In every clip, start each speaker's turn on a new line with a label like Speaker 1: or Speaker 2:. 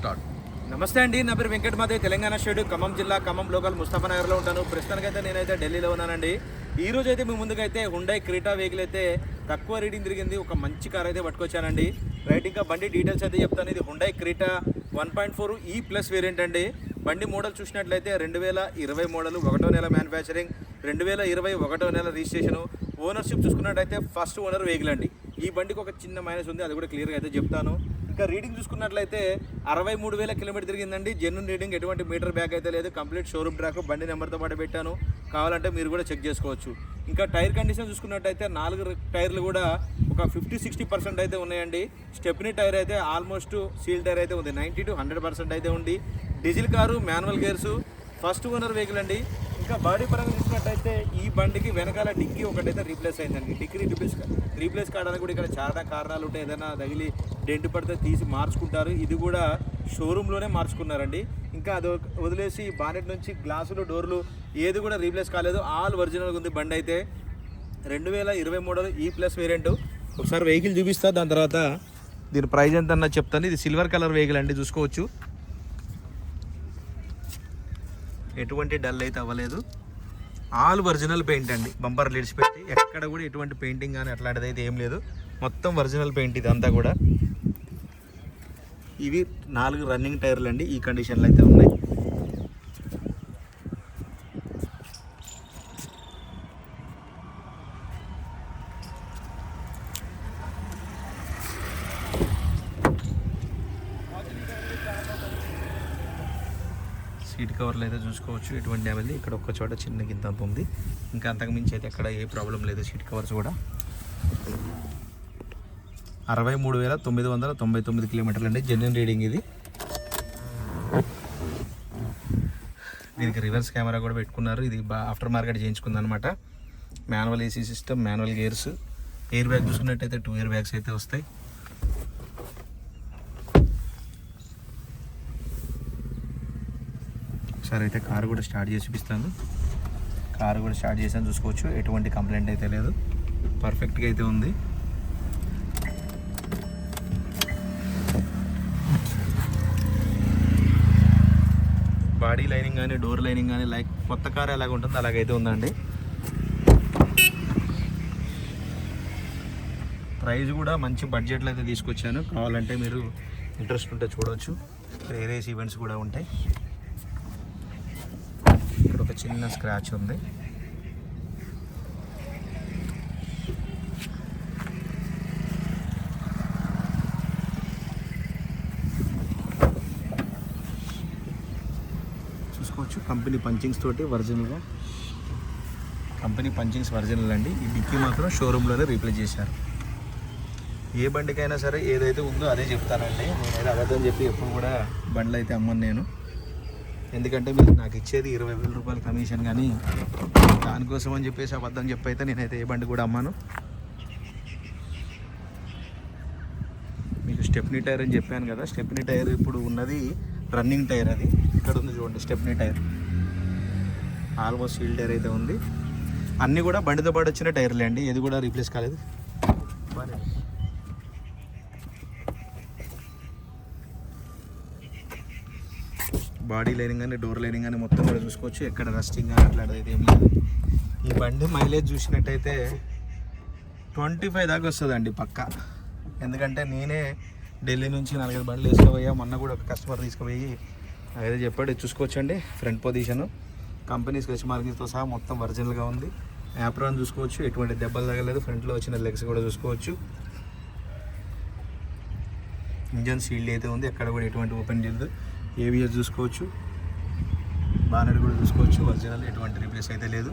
Speaker 1: Start.
Speaker 2: నమస్తే అండి నా పేరు వెంకట తెలంగాణ స్టేట్ ఖమ్మం జిల్లా ఖమ్మం లోకల్ ముస్తాఫా నగర్లో ఉంటాను. ప్రస్తుతానికైతే నేనైతే ఢిల్లీలో ఉన్నానండి. ఈ రోజు అయితే మీ ముందుకైతే హుండై క్రీటా వెహికల్ అయితే తక్కువ రీడింగ్ తిరిగింది. ఒక మంచి కార్ అయితే పట్టుకొచ్చానండి. రైట్ ఇంకా బండి డీటెయిల్స్ అయితే చెప్తాను. ఇది Hyundai Creta one point four E plus variant అండి. బండి మోడల్ చూసినట్లయితే రెండు వేల ఇరవై మోడల్ ఒకటో నెల మ్యానుఫ్యాక్చరింగ్ రెండు వేల ఇరవై ఒకటో నెల రిజిస్ట్రేషన్ ఓనర్షిప్ చూసుకున్నట్టయితే ఫస్ట్ ఓనర్ వెహికల్ అండి. ఈ బండికి ఒక చిన్న మైనస్ ఉంది అది కూడా క్లియర్గా అయితే చెప్తాను. ఇంకా రీడింగ్ చూసుకున్నట్లయితే అరవై మూడు వేల కిలోమీటర్ తిరిగిందండి. జెన్యున్ రీడింగ్ ఎటువంటి మీటర్ బ్యాక్ అయితే లేదు. కంప్లీట్ షోరూమ్ ట్రాక్ బండి నెంబర్తో పాటు పెట్టాను. కావాలంటే మీరు కూడా చెక్ చేసుకోవచ్చు. ఇంకా టైర్ కండిషన్ చూసుకున్నట్టయితే నాలుగు టైర్లు కూడా ఒక ఫిఫ్టీ సిక్స్టీ పర్సెంట్ అయితే ఉన్నాయండి. స్టెప్నీ టైర్ అయితే ఆల్మోస్ట్ సీల్ టైర్ అయితే ఉంది. నైంటీ టు హండ్రెడ్ పర్సెంట్ అయితే ఉంది. Diesel car manual gears first owner vehicle అండి. ఇంకా బాడీ పరంగా చూసినట్టయితే ఈ బండికి వెనకాల డిక్కీ ఒకటైతే రీప్లేస్ అయిందండి. డిక్కీ రీప్లేస్ రీప్లేస్ కావడానికి కూడా ఇక్కడ చాలా కారణాలు ఉంటాయి. ఏదైనా తగిలి డెంట్ పడితే తీసి మార్చుకుంటారు. ఇది కూడా షోరూంలోనే మార్చుకున్నారండి. ఇంకా అది వదిలేసి బానెట్ నుంచి గ్లాసులు డోర్లు ఏది కూడా రీప్లేస్ కాలేదు. ఆల్ ఒరిజినల్గా ఉంది బండి అయితే. రెండు వేల ఇరవై మోడల్ ఈ ప్లస్ వేరియంట్ ఒకసారి వెహికల్ చూపిస్తా. దాని తర్వాత దీని ప్రైజ్ ఎంత అన్న చెప్తాను. ఇది సిల్వర్ కలర్ వెహికల్ అండి. చూసుకోవచ్చు. ఎటువంటి డల్ అయితే అవ్వలేదు. ఆల్ ఒరిజినల్ పెయింట్ అండి. బంపర్ లీడ్స్ పెట్టి ఎక్కడ కూడా ఎటువంటి పెయింటింగ్ కానీ అట్లాంటిది అయితే ఏం లేదు. మొత్తం ఒరిజినల్ పెయింట్ ఇదంతా కూడా. ఇవి నాలుగు రన్నింగ్ టైర్లు అండి. ఈ కండిషన్లో అయితే ఉన్నాయి. సీట్ కవర్లు అయితే చూసుకోవచ్చు. ఎటువంటి డ్యామేజ్ ఇక్కడ ఒక్క చోట చిన్న గింత ఉంది. ఇంకా అంతకు మించి అయితే ఎక్కడ ఏ ప్రాబ్లం లేదు సీట్ కవర్స్ కూడా. అరవై మూడు వేల తొమ్మిది వందల తొంభై తొమ్మిది కిలోమీటర్లు అండి. జెన్యున్ రీడింగ్ ఇది. దీనికి రివర్స్ కెమెరా కూడా పెట్టుకున్నారు. ఇది బా ఆఫ్టర్ మార్కెట్ చేయించుకుంది అనమాట manual AC system manual gears air bag చూసుకున్నట్టయితే టూ ఇయర్ బ్యాగ్స్ అయితే వస్తాయి. ఒకసారి అయితే కారు కూడా స్టార్ట్ చేసి చూపిస్తాను. కారు కూడా స్టార్ట్ చేసాను చూసుకోవచ్చు. ఎటువంటి కంప్లైంట్ అయితే లేదు. పర్ఫెక్ట్గా అయితే ఉంది. బాడీ లైనింగ్ కానీ డోర్ లైనింగ్ కానీ లైక్ కొత్త కార్ ఎలాగ ఉంటుందో అలాగైతే ఉందండి. ప్రైజ్ కూడా మంచి బడ్జెట్లో అయితే తీసుకొచ్చాను. కావాలంటే మీరు ఇంట్రెస్ట్ ఉంటే చూడవచ్చు వేరేస్ ఈవెంట్స్ కూడా ఉంటాయి. చిన్న స్క్రాచ్ ఉంది. చూసుకోవచ్చు. కంపెనీ పంచింగ్స్ తోటి ఒరిజినల్గా కంపెనీ పంచింగ్స్ ఒరిజినల్ అండి. ఈ డిక్కీ మాత్రం షోరూంలోనే రీప్లేస్ చేశారు. ఏ బండికైనా సరే ఏదైతే ఉందో అదే చెప్తానండి. నేనైతే అబద్ధం చెప్పి ఎప్పుడు కూడా బండ్లు అయితే అమ్మను నేను. ఎందుకంటే మీరు నాకు ఇచ్చేది ఇరవై వేల రూపాయల కమిషన్ కానీ దానికోసం అని చెప్పేసి అబద్ధం చెప్పైతే అయితే నేనైతే ఏ బండి కూడా అమ్మాను. మీకు స్టెప్నీ టైర్ అని చెప్పాను కదా స్టెప్నీ టైర్ ఇప్పుడు ఉన్నది రన్నింగ్ టైర్ అది. ఇక్కడ ఉంది చూడండి stepney tyre. Almost heel tyre అయితే ఉంది. అన్నీ కూడా బండితో పాటు వచ్చిన టైర్లే అండి ఏది కూడా రీప్లేస్ కాలేదు బాగానే ఉంది. బాడీ లైనింగ్ కానీ డోర్ లైనింగ్ కానీ మొత్తం కూడా చూసుకోవచ్చు. ఎక్కడ రస్టింగ్ కానీ అట్లాంటిది ఏం లేదు. ఈ బండి మైలేజ్ చూసినట్టయితే ట్వంటీ ఫైవ్ దాకా వస్తుందండి పక్క. ఎందుకంటే నేనే ఢిల్లీ నుంచి నాలుగైదు బండ్లు వేసుకుపోయా. మొన్న కూడా ఒక కస్టమర్ తీసుకుపోయి అదే చెప్పాడు చూసుకోవచ్చండి ఫ్రంట్ పొజిషన్ కంపెనీ స్కెచ్ మార్కింగ్తో సహా మొత్తం ఒరిజినల్గా ఉంది. యాప్రాన్ చూసుకోవచ్చు ఎటువంటి దెబ్బలు తగలేదు. ఫ్రంట్లో వచ్చిన లెగ్స్ కూడా చూసుకోవచ్చు. ఇంజన్ సీల్డ్ అయితే ఉంది ఎక్కడ కూడా ఎటువంటి ఓపెన్ చేయలేదు. ఏవిఎస్ చూసుకోవచ్చు బానెట్ కూడా చూసుకోవచ్చు. ఒరిజినల్ ఎటువంటి రీప్లేస్ అయితే లేదు.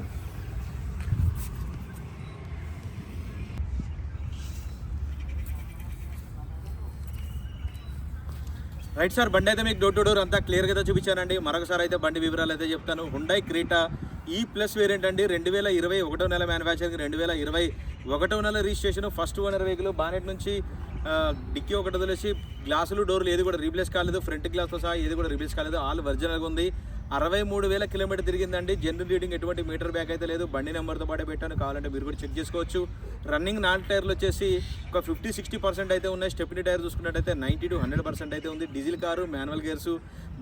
Speaker 2: రైట్ సార్ బండి అయితే మీకు డోర్ టు డోర్ అంతా క్లియర్గా అయితే చూపించానండి. మరొకసారి అయితే బండి వివరాలు అయితే చెప్తాను. Hyundai Creta E plus variant అండి. రెండు వేల ఇరవై ఒకటో నెల మ్యానుఫ్యాక్చరింగ్ రెండు వేల ఇరవై ఒకటో నెల registration first owner vehicle bonnet నుంచి డిక్కీ ఒకటి వదిలేసి గ్లాసులు డోర్లు ఏది కూడా రీప్లేస్ కాలేదు. ఫ్రంట్ గ్లాస్తో సహా ఏది కూడా రీప్లేస్ కాలేదు. ఆల్ ఒరిజినల్గా ఉంది. అరవై మూడు వేల కిలోమీటర్ తిరిగిందండి. జనరల్ రీడింగ్ ఎటువంటి మీటర్ బ్యాక్ అయితే లేదు. బండి నెంబర్తో పాటే పెట్టాను. కావాలంటే మీరు కూడా చెక్ చేసుకోవచ్చు. రన్నింగ్ నాన్ టైర్లు వచ్చేసి ఒక ఫిఫ్టీ సిక్స్టీ పర్సెంట్ అయితే ఉన్నాయి. స్టెప్నీ టైర్ చూసుకున్నట్టయితే నైంటీ టు హండ్రెడ్ పర్సెంట్ అయితే ఉంది. డీజిల్ కారు మాన్యువల్ గేర్స్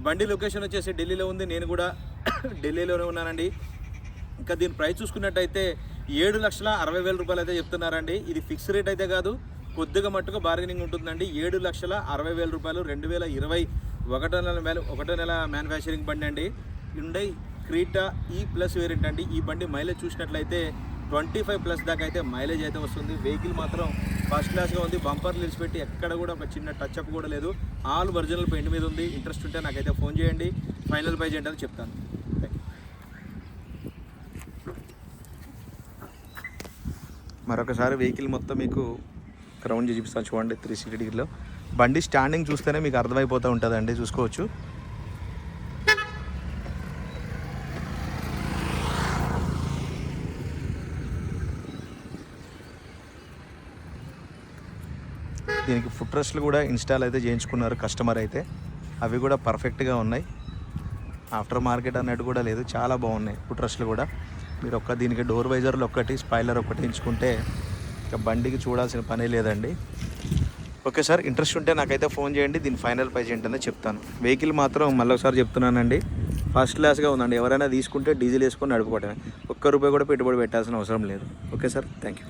Speaker 2: బండి లొకేషన్ వచ్చేసి ఢిల్లీలో ఉంది. నేను కూడా ఢిల్లీలోనే ఉన్నానండి. ఇంకా దీని ప్రైస్ చూసుకున్నట్టయితే ఏడు లక్షల అరవై వేల రూపాయలు అయితే చెప్తున్నారండి. ఇది ఫిక్స్ రేట్ అయితే కాదు. కొద్దిగా మట్టుకు బార్గెనింగ్ ఉంటుందండి. ఏడు లక్షల అరవై వేల రూపాయలు రెండు వేల ఇరవై ఒకటో నెల మేల ఒకటో నెల మ్యానుఫ్యాక్చరింగ్ బండి అండి. Hyundai Creta E plus variant అండి. ఈ బండి మైలేజ్ చూసినట్లయితే ట్వంటీ ఫైవ్ ప్లస్ దాకా అయితే మైలేజ్ అయితే వస్తుంది. వెహికల్ మాత్రం ఫస్ట్ క్లాస్గా ఉంది. బంపర్ లిల్స్ పెట్టి ఎక్కడ కూడా ఒక చిన్న టచ్ అప్ కూడా లేదు. ఆల్ ఒరిజినల్ పెయింట్ మీద ఉంది. ఇంట్రెస్ట్ ఉంటే నాకైతే ఫోన్ చేయండి. ఫైనల్ ప్రైజ్ ఏంటని చెప్తాను. మరొకసారి వెహికల్ మొత్తం మీకు రౌండ్ చేసి చూపిస్తాను చూడండి త్రీ సిక్స్టీ డిగ్రీలో బండి స్టాండింగ్ చూస్తేనే మీకు అర్థమైపోతూ ఉంటుందండి చూసుకోవచ్చు. దీనికి ఫుట్ రెస్ట్లు కూడా ఇన్స్టాల్ అయితే చేయించుకున్నారు కస్టమర్ అయితే. అవి కూడా పర్ఫెక్ట్గా ఉన్నాయి. ఆఫ్టర్ మార్కెట్ అన్నట్టు కూడా లేదు చాలా బాగున్నాయి ఫుట్ రెస్ట్లు కూడా. మీరు ఒక్క దీనికి డోర్ వైజర్లు ఒక్కటి స్పైలర్ ఒకటి ఎంచుకుంటే ఇక బండికి చూడాల్సిన పనే లేదండి. ఓకే సార్ ఇంట్రెస్ట్ ఉంటే నాకైతే ఫోన్ చేయండి దీని ఫైనల్ ప్రైజ్ ఏంటనే చెప్తాను. వెహికల్ మాత్రం మళ్ళీ ఒకసారి చెప్తున్నానండి. ఫస్ట్ క్లాస్గా ఉందండి ఎవరైనా తీసుకుంటే డీజిల్ వేసుకొని నడుపుకోవటమే. ఒక్క రూపాయి కూడా పెట్టుబడి పెట్టాల్సిన అవసరం లేదు. Okay sir thank you